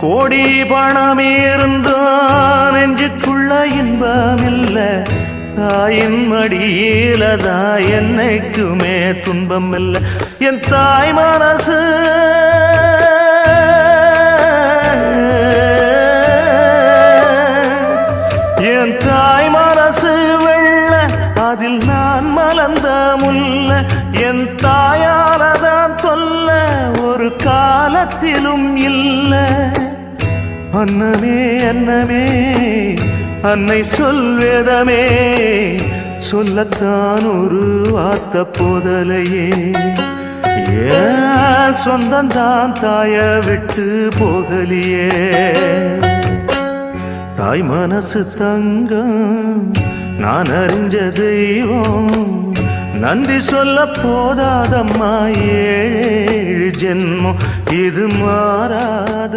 கோடி பணம் இருந்தான் நெஞ்சுக்குள்ள இன்பமில்ல. தாயின் மடியில தான் என்னைக்குமே துன்பம் இல்ல என் தாய் மனசு என் தாய் மனசு வெள்ள அதில் நான் மலர்ந்த முல்ல. என் தாய் காலத்திலும் இல்ல. அன்னமே அன்னமே அன்னை சொல்வேதமே சொல்லத்தான் ஒரு வார்த்த போதலையே. சொந்தந்தான் தாய விட்டு போகலியே. தாய் மனசு தங்கம் நான் அறிஞ்ச தெய்வம் நன்றி சொல்ல போதாதம்மா ஏழே ஜென்மம் இது மாறாத